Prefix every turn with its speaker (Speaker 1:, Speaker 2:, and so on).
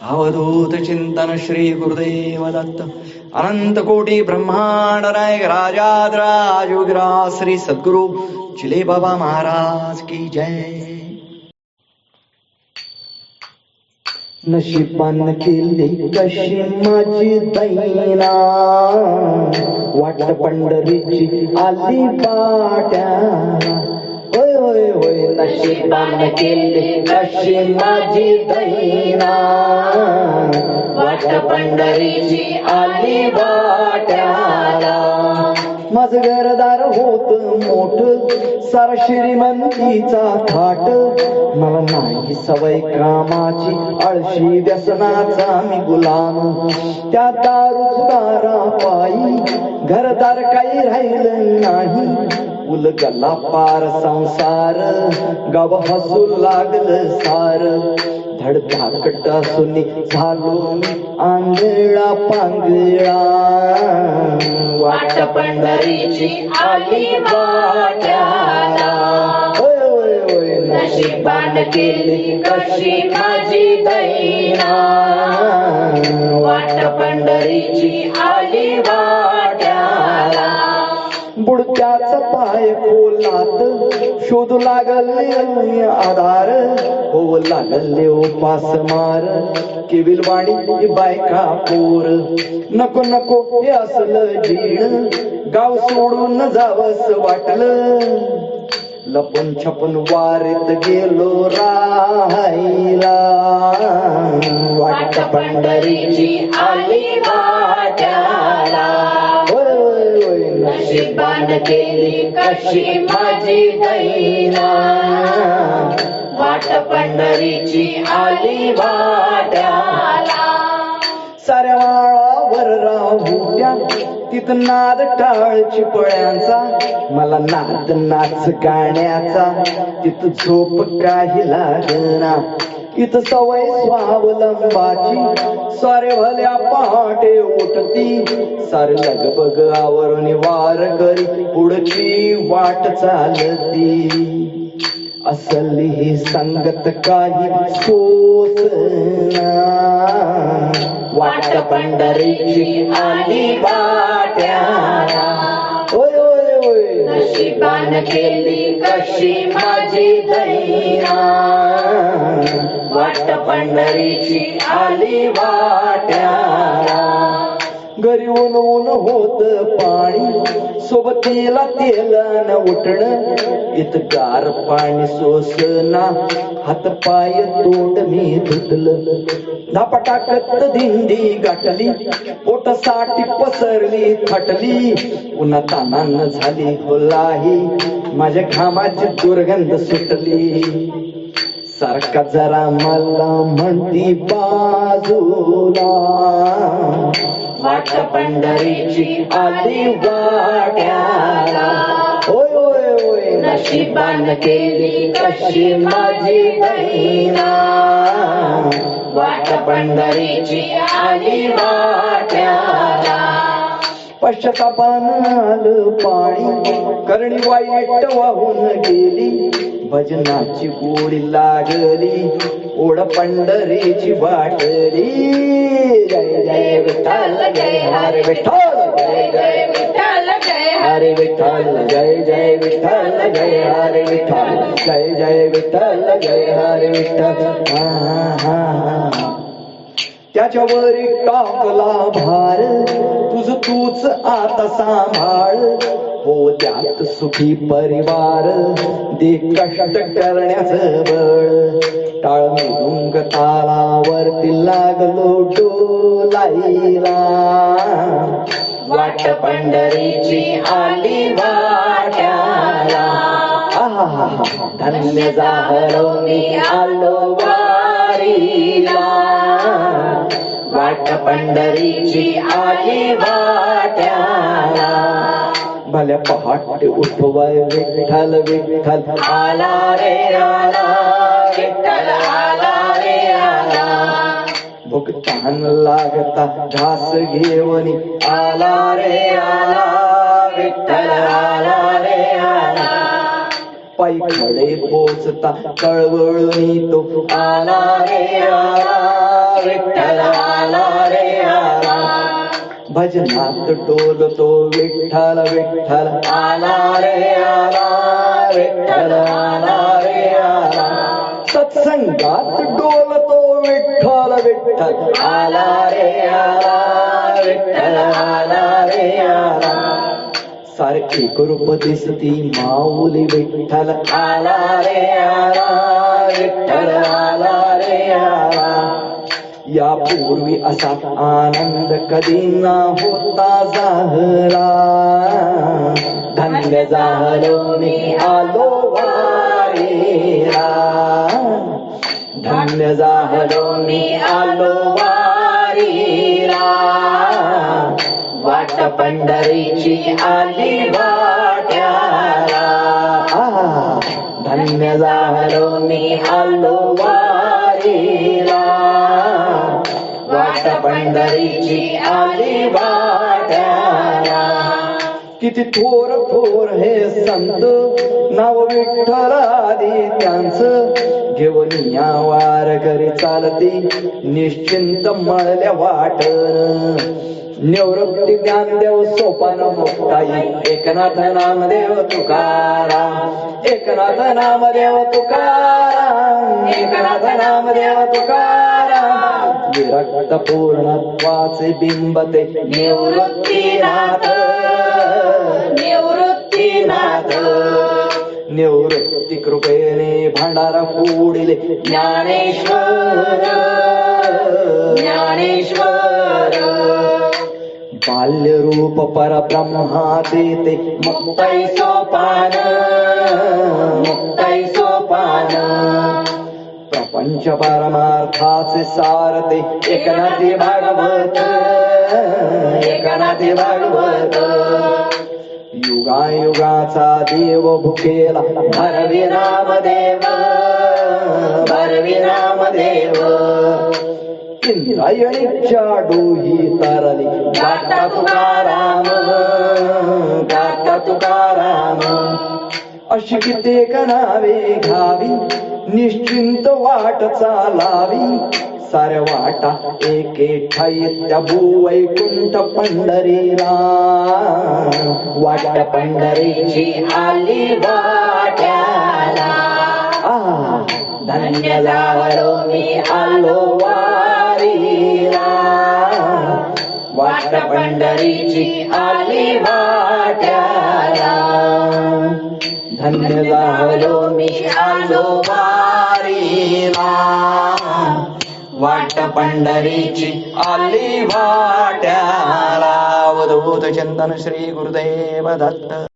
Speaker 1: अवधूत चिंतन श्री गुरुदेव दत्त अनंत कोटी ब्रह्मांड नायक राजाद्राजुग्रा श्री सद्गुरु चिले बाबा महाराज की जय। नशिबान केली कशी माझी दैना वाट पंढरीची आली बाट्या होय होय होय नशिबान केली कशी माझी दैना वाट पंढरीची आली बाट्याला माझ घरदार होत मोठ सार श्रीमंतीचा थाट. मला नाही सवय कामाची आळशी व्यसनाचा मी गुलाम. त्या दारुचकारा पायी घरदार काही राहिलं नाही. उलगला पार संसार गाव हसू लागलं सार. धडधाकट सुनी झालो आंधळा पांगळा. वाट पंढरीची आली वाट्याला. होय होय होय नशिबान केली कशी माझी दैना वाट पंढरीची आली वाट्याला. बुडत्याच पाय खोलात शोधू लागले आधार. हो लागले उपास मार. केविल वाणी बायका पोर. नको नको हे असलं जीण. गाव सोडून जावस वाटलं. लपून छपून वारीत गेलो राहायला. वाट पंढरीची आली वाट्याला. कशी नशिबान केली कशी माझी दैना वाट पंढरीची आली वाट्याला. साऱ्या राहुट्या तिथं नाद टाळ चिपळ्यांचा मला नाद नाच गाण्याचा तिथं झोप काही लागना इत सवय स्वावलंबाची. सारे भल्या पहाटे उठती. सारे लगबग आवरून वार करी. पुढची वाट चालती. असली ही संगत काही सोसना वाट पंढरीची आली वाट्याला. नशिबान केली कशी माझी दैना वाट पंढरीची आली वाट्याला. घरी ऊन ऊन होत पाणी सोबतीला तेल न उठण. इत गार पाणी सोसना हात पाय तोंड मी धुतलं. धापटाकत दिंडी गाठली पोटसाठी पसरली थटली. उन्हा तानान झाली होलाही माझ्या घामाची दुर्गंध सुटली. सारखा जरा मला म्हणती बाजूला. वाट पंढरीची आली वाट्याला. होय होय होय नशिबान केली कशी माझी दैना वाट पंढरीची आली वाट्याला. पश्चातापान पाणी करणी वाईट वाहून गेली. भजनाची गोडी लागली. ओढ पंढरीची वाटली. जय जय विठ्ठल जय हरे विठ्ठल. जय जय
Speaker 2: विठ्ठल जय
Speaker 1: हरे विठ्ठल. जय जय विठ्ठल जय हरे विठ्ठल. जय जय विठ्ठल जय हरे विठ्ठल. हा, हा, हा. त्याच्यावर टाकला भार. तुझ तूच आता सांभाळ. हो त्यात सुखी परिवार दे कष्ट करण्याचं बळ. टाळ मृदुंग तालावरती लागलो डोलाईला वाट पंढरीची आली वाट्याला. धन्य झालो मी आलो वारीला. वाट पंढरीची आली वाट भल्या पहाटे उठवाय विठ्ठल विठ्ठल.
Speaker 2: आला रे आला विठ्ठल आला रे आला
Speaker 1: भूक तहान लागता घास घेऊन
Speaker 2: आला रे आला विठ्ठल आला रे आला
Speaker 1: पायी खडे पोचता कळवळून तो
Speaker 2: आला रे आला विठ्ठल आला रे आला
Speaker 1: भजनात डोलतो विठ्ठल विठ्ठल.
Speaker 2: आला रे आला विठ्ठल आला रे आला.
Speaker 1: सत्संगात डोलतो विठ्ठल विठ्ठल.
Speaker 2: आला रे आला विठ्ठल आला रे आला.
Speaker 1: सारखी कृप दिसती माऊली विठ्ठल.
Speaker 2: आला रे आला विठ्ठल आला रे आला.
Speaker 1: यापूर्वी असा आनंद कधी ना होता झाला. धन्य झालो मी आलो वारीला. धन्य झालो मी आलो वारीला.
Speaker 2: वाट पंढरीची आली वाट्याला.
Speaker 1: धन्य झालो
Speaker 2: मी आलो वारीला पंढरीची आली वाट्याला.
Speaker 1: किती थोर थोर हे संत नाव विठ्ठल आधी त्यांचं. घेऊन या वार घरी चालती निश्चिंत मळल्या वाटण. निवृत्ती ज्ञानदेव सोपान मुक्ताई. एकनाथ नामदेव तुकाराम. एकनाथ नामदेव तुकाराम. एकनाथ नामदेव तुकाराम. विरक्त पूर्णत्वाचे बिंब ते
Speaker 2: निवृत्तीनाथ. निवृत्तीनाथ.
Speaker 1: निवृत्ती कृपेने भांडारा फोडिले
Speaker 2: ज्ञानेश्वर. ज्ञानेश्वर.
Speaker 1: बाल्य रूप परब्रह्माचे ते
Speaker 2: मुक्ताई सोपान मुक्ताई सोपान
Speaker 1: प्रपंच परमार्थाचे सारते एकनाथी भागवत
Speaker 2: एकनाथी भागवत।
Speaker 1: युगायुगाचा देव भुकेला
Speaker 2: भरवी रामदेव भरवी रामदेव
Speaker 1: इंद्रायणीच्या डोही तरली.
Speaker 2: गाता तुकाराम गाता तुकाराम.
Speaker 1: अशी कित्येक नावे घ्यावी निश्चिंत वाट चालावी. साऱ्या वाटा एके ठाई त्या भूवैकुंठ पंढरीला वाट
Speaker 2: पंढरीची आली वाट्याला. धन्य झालो मी आलो वारीला पंढरीची आली वाट्याला.
Speaker 1: धन्य झालो
Speaker 2: मी आलो वारीला.
Speaker 1: वाट पंढरीची आली वाट्याला. अवधूत चंदन श्री गुरुदेव दत्त.